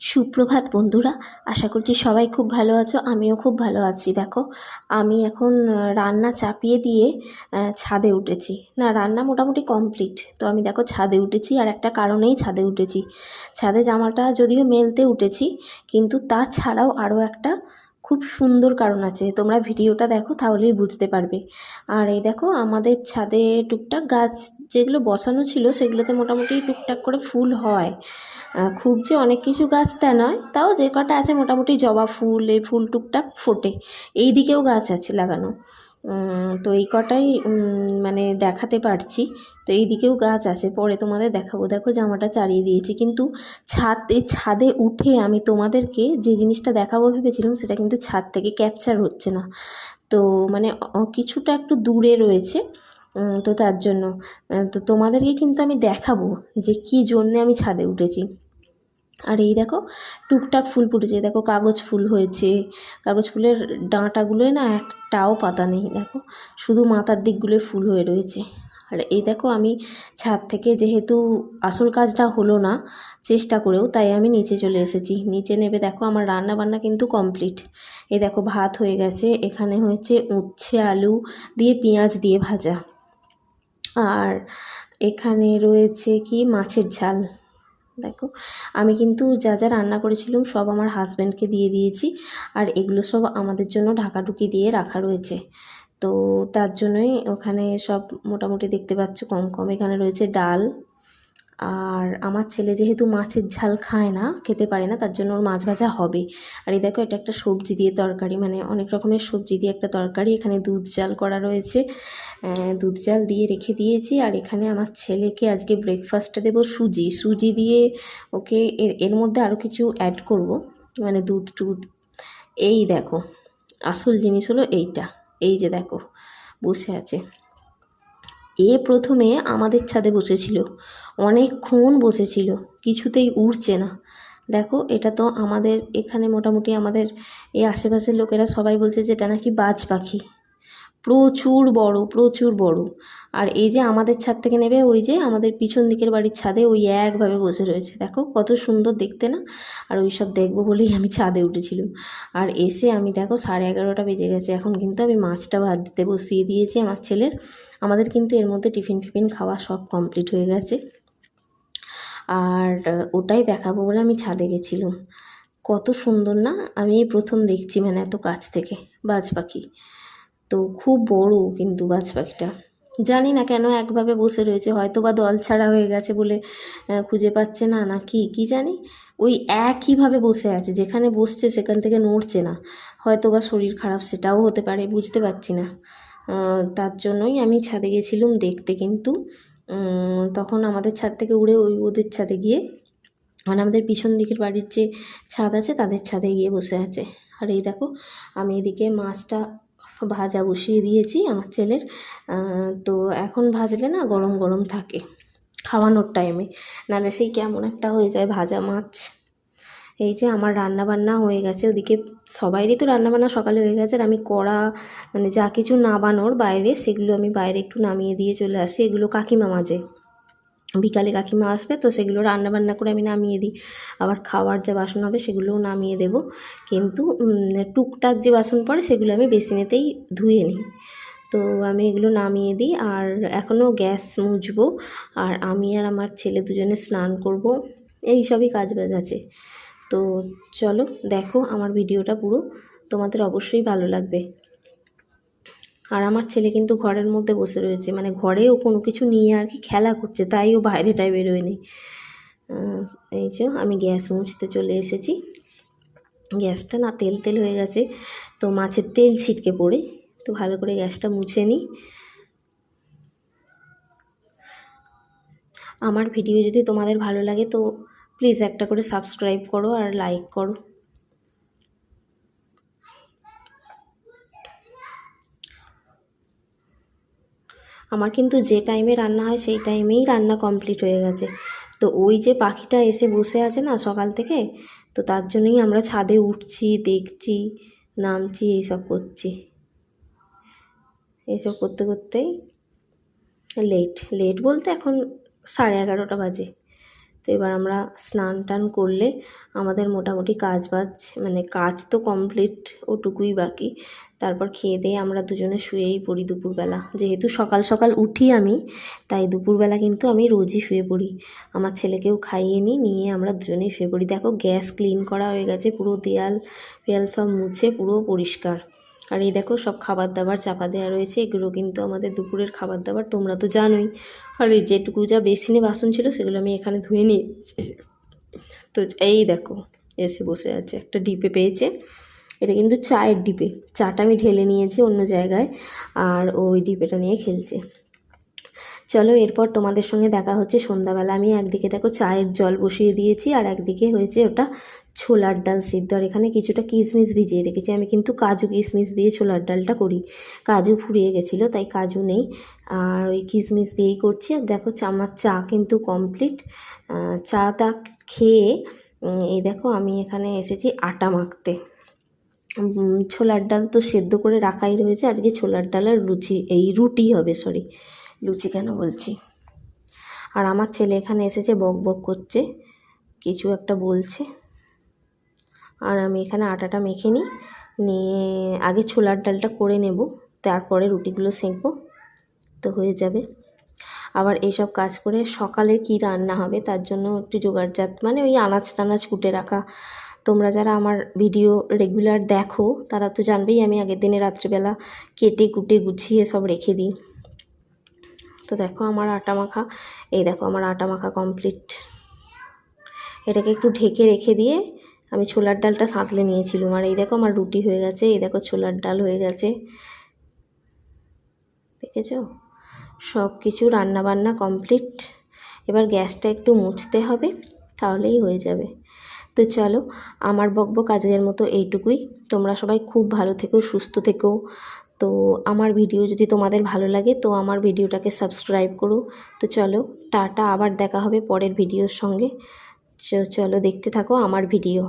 সুপ্রভাত বন্ধুরা, আশা করছি সবাই খুব ভালো আছো, আমিও খুব ভালো আছি। দেখো, আমি এখন রান্না চাপিয়ে দিয়ে ছাদে উঠেছি। না, রান্না মোটামুটি কমপ্লিট। তো আমি দেখো ছাদে উঠেছি, আর একটা কারণেই ছাদে উঠেছি। ছাদে জামাটা যদিও মেলতে উঠেছি, কিন্তু তাছাড়াও আরও একটা খুব সুন্দর কারণ আছে। তোমরা ভিডিওটা দেখো, তাহলেই বুঝতে পারবে। আর এই দেখো, আমাদের ছাদে টুকটাক গাছ যেগুলো বসানো ছিল, সেগুলোতে মোটামুটি টুকটাক করে ফুল হয়। খুব যে অনেক কিছু গাছ তা নয়, তাও যে কটা আছে মোটামুটি জবা ফুল, এই ফুল টুকটাক ফোটে। এই দিকেও গাছ আছে লাগানো। তো এই কটাই মানে দেখাতে পারছি। তো এই দিকেও গাছ আছে, পরে তোমাদের দেখাবো। দেখো জামাটা চালিয়ে দিয়েছি, কিন্তু ছাদ, ছাদে উঠে আমি তোমাদেরকে যে জিনিসটা দেখাবো ভেবেছিলাম, সেটা কিন্তু ছাদ থেকে ক্যাপচার হচ্ছে না। তো মানে কিছুটা একটু দূরে রয়েছে তো তার জন্য তো তোমাদেরকে কিন্তু আমি দেখাবো যে কী জন্যে আমি ছাদে উঠেছি। আর এই দেখো, টুকটাক ফুল ফুটেছে। দেখো, কাগজ ফুল হয়েছে। কাগজ ফুলের ডাঁটাগুলোয় না একটাও পাতা নেই, দেখো। শুধু মাথার দিকগুলোয় ফুল হয়ে রয়েছে। আর এই দেখো, আমি ছাদ থেকে যেহেতু আসল কাজটা হলো না, চেষ্টা করেও, তাই আমি নিচে চলে এসেছি। নিচে নেবে দেখো, আমার রান্না বান্না কিন্তু কমপ্লিট। এই দেখো, ভাত হয়ে গেছে। এখানে হয়েছে উচ্ছে, আলু দিয়ে পেঁয়াজ দিয়ে ভাজা। আর এখানে রয়েছে কি? মাছের ঝাল। দেখো, আমি কিন্তু যা যা রান্না করেছিলাম সব আমার হাজব্যান্ডকে দিয়ে দিয়েছি আর এগুলো সব আমাদের জন্য ঢাকাঢুকি দিয়ে রাখা রয়েছে। তো তার জন্যই ওখানে সব মোটামুটি দেখতে পাচ্ছ কম কম এখানে রয়েছে ডাল আর আমার ছেলে যেহেতু মাছের ঝাল খায় না, খেতে পারে না, তার জন্য ওর মাছ ভাজা হবে। আর এই দেখো, এটা একটা সবজি দিয়ে তরকারি মানে অনেক রকমের সবজি দিয়ে একটা তরকারি। এখানে দুধ জাল করা রয়েছে। দুধ জাল দিয়ে রেখে দিয়েছি। আর এখানে আমার ছেলেকে আজকে ব্রেকফাস্টে দেবো সুজি। সুজি দিয়ে ওকে এর এর মধ্যে আরও কিছু অ্যাড করব। মানে দুধ টুধ। এই দেখো, আসল জিনিস হলো এইটা। এই যে দেখো, বসে আছে। এ প্রথমে আমাদের ছাদে বসেছিল। অনেকক্ষণ বসেছিল, কিছুতেই উঠছে না। দেখো, এটা তো আমাদের, এখানে মোটামুটি আমাদের এই আশেপাশের লোকেরা সবাই বলছে যে এটা নাকি বাজ পাখি। প্রচুর বড় প্রচুর বড়। আর এই যে আমাদের ছাদ থেকে নেবে, ওই যে আমাদের পিছন দিকের বাড়ির ছাদে ওই একভাবে বসে রয়েছে। দেখো কত সুন্দর দেখতে না? আর ওই সব দেখব বলেই আমি ছাদে উঠেছিলাম। আর এসে আমি দেখো সাড়ে এগারোটা বেজে গেছে। এখন কিন্তু আমি মাছটা ভাত দিতে বসিয়ে দিয়েছি আমার ছেলের। আমাদের কিন্তু এর মধ্যে টিফিন ফিফিন খাওয়া সব কমপ্লিট হয়ে গেছে। আর ওটাই দেখাবো বলে আমি ছাদে গেছিলাম। কত সুন্দর না? আমি প্রথম দেখছি মানে এত কাছ থেকে। বাজ পাখি। তো খুব বড় কিন্তু বাজ পাখিটা। জানি না কেন একভাবে বসে রয়েছে হয়তো বা দল ছাড়া হয়ে গেছে বলে খুঁজে পাচ্ছে না না কি কি জানি? ওই একইভাবে বসে আছে, যেখানে বসছে সেখান থেকে নড়ছে না। হয়তো বা শরীর খারাপ সেটাও হতে পারে, বুঝতে পারছি না। তার জন্যই আমি ছাদে গেছিলাম দেখতে কিন্তু তখন আমাদের ছাদ থেকে উড়ে ওই ওদের ছাদে গিয়ে মানে আমাদের পিছন দিকের বাড়ির যে ছাদ আছে, তাদের ছাদে গিয়ে বসে আছে। আর এই দেখো, আমি এদিকে মাছটা ভাজা বসিয়ে দিয়েছি আমার ছেলের। তো এখন ভাজলে না গরম গরম থাকে খাওয়ানোর টাইমে নাহলে সেই কেমন একটা হয়ে যায় ভাজা মাছ। এই যে আমার রান্না বান্না হয়ে গেছে, ওদিকে সবাইরই তো রান্না বান্না সকালে হয়ে গেছে আর আমি কড়া মানে যা কিছু নাবানোর বাইরে সেগুলো আমি বাইরে একটু নামিয়ে দিয়ে চলে আসি, এগুলো কাকিমা মাজে। বিকালে কাকিমা আসবে তো সেগুলো রান্না বান্না করে আমি নামিয়ে দিই। আবার খাওয়ার যা বাসন হবে সেগুলোও নামিয়ে দেব। কিন্তু টুকটাক যে বাসন পড়ে সেগুলো আমি বেসিনেতেই ধুয়ে নিই। তো আমি এগুলো নামিয়ে দিই আর এখনও গ্যাস মুছবো আর আমি আর আমার ছেলে দুজনে স্নান করব। এই সবই কাজ বাজ আছে। তো চলো, দেখো আমার ভিডিওটা পুরো। তোমাদের অবশ্যই ভালো লাগবে। আর আমার ছেলে কিন্তু ঘরের মধ্যে বসে রয়েছে মানে ঘরেও কোনো কিছু নিয়ে আর কি খেলা করছে, তাই ও বাইরেটায় বেরোয়নি। এই যে আমি গ্যাস মুছতে চলে এসেছি। গ্যাসটা না তেল তেল হয়ে গেছে, তো মাছের তেল ছিটকে পড়ে, তো ভালো করে গ্যাসটা মুছে নিই। আমার ভিডিও যদি তোমাদের ভালো লাগে তো প্লিজ একটা করে সাবস্ক্রাইব করো আর লাইক করো। আমার কিন্তু যে টাইমে রান্না হয় সেই টাইমেই রান্না কমপ্লিট হয়ে গেছে। তো ওই যে পাখিটা এসে বসে আছে না সকাল থেকে, তো তার জন্যই আমরা ছাদে উঠছি, দেখছি, নামছি, এইসব করছি। এইসব করতে করতেই লেট লেট বলতে এখন সাড়ে এগারোটা বাজে। তো এবার আমরা স্নান টান করলে আমাদের মোটামুটি কাজ বাজ মানে কাজ তো কমপ্লিট ওটুকুই বাকি। তারপর খেয়ে দিয়ে আমরা দুজনে শুয়েই পড়ি দুপুরবেলা। যেহেতু সকাল সকাল উঠি আমি, তাই দুপুরবেলা কিন্তু আমি রোজই শুয়ে পড়ি। আমার ছেলেকেও খাইয়ে নিই, নিয়ে আমরা দুজনেই শুয়ে পড়ি। দেখো, গ্যাস ক্লিন করা হয়ে গেছে, পুরো দেয়াল ফেয়াল সব মুছে, পুরো পরিষ্কার। আর এই দেখো, সব খাবার দাবার চাপা দেওয়া রয়েছে। এগুলো কিন্তু আমাদের দুপুরের খাবার দাবার তোমরা তো জানোই। আর এই যেটুকু যা বেসিনে বাসন ছিল, সেগুলো আমি এখানে ধুয়ে নিয়েছি। তো এই দেখো, এসে বসে আছে, একটা ডিপে পেয়েছে। এটা কিন্তু চায়ের ডিপে। চাটা আমি ঢেলে নিয়েছি অন্য জায়গায় আর ওই ডিপেটা নিয়ে খেলছে। চলো এরপর তোমাদের সঙ্গে দেখা হচ্ছে সন্ধ্যাবেলা। আমি একদিকে দেখো চায়ের জল বসিয়ে দিয়েছি আর একদিকে হয়েছে ওটা ছোলার ডাল সিদ্ধ। আর এখানে কিছুটা কিশমিশ ভিজিয়ে রেখেছি। আমি কিন্তু কাজু কিশমিশ দিয়ে ছোলার ডালটা করি। কাজু ফুরিয়ে গেছিল, তাই কাজু নেই। আর ওই কিশমিশ দিয়েই করছি। আর দেখো আমার চা কিন্তু কমপ্লিট। চা তা খেয়ে এই দেখো আমি এখানে এসেছি আটা মাখতে। ছোলার ডাল তো সেদ্ধ করে রাখাই রয়েছে। আজকে ছোলার ডাল আর লুচি, এই রুটি হবে সরি লুচি কেন বলছি? আর আমার ছেলে এখানে এসেছে, বক বক করছে, কিছু একটা বলছে। আর আমি এখানে আটাটা মেখে নিই, নিয়ে আগে ছোলার ডালটা করে নেব, তারপরে রুটিগুলো সেঁকবো, তো হয়ে যাবে। আবার এইসব কাজ করে সকালে কি রান্না হবে, তার জন্য একটু জোগাড় জোগাড়জাত মানে ওই আনাজ টানাজ কুটে রাখা তোমরা যারা আমার ভিডিও রেগুলার দেখো, তারা তো জানবেই আমি আগের দিনে রাত্রিবেলা কেটে কুটে গুছিয়ে সব রেখে দিই। তো দেখো আমার আটা মাখা, এই দেখো আমার আটা মাখা কমপ্লিট এটাকে একটু ঢেকে রেখে দিয়ে আমি ছোলার ডালটা সাঁতলে নিয়েছিলাম। আর এই দেখো আমার রুটি হয়ে গেছে, এই দেখো ছোলার ডাল হয়ে গেছে। দেখেছ? সব কিছু রান্নাবান্না কমপ্লিট এবার গ্যাসটা একটু মুছতে হবে, তাহলেই হয়ে যাবে। তো চলো, আমার বকবক আজকের মতো এইটুকুই। তোমরা সবাই খুব ভালো থেকো, সুস্থ থেকো। তো আমার ভিডিও যদি তোমাদের ভালো লাগে, তো আমার ভিডিওটাকে সাবস্ক্রাইব করো। তো চলো, টাটা, আবার দেখা হবে পরের ভিডিওর সঙ্গে। চলো, দেখতে থাকো আমার ভিডিও।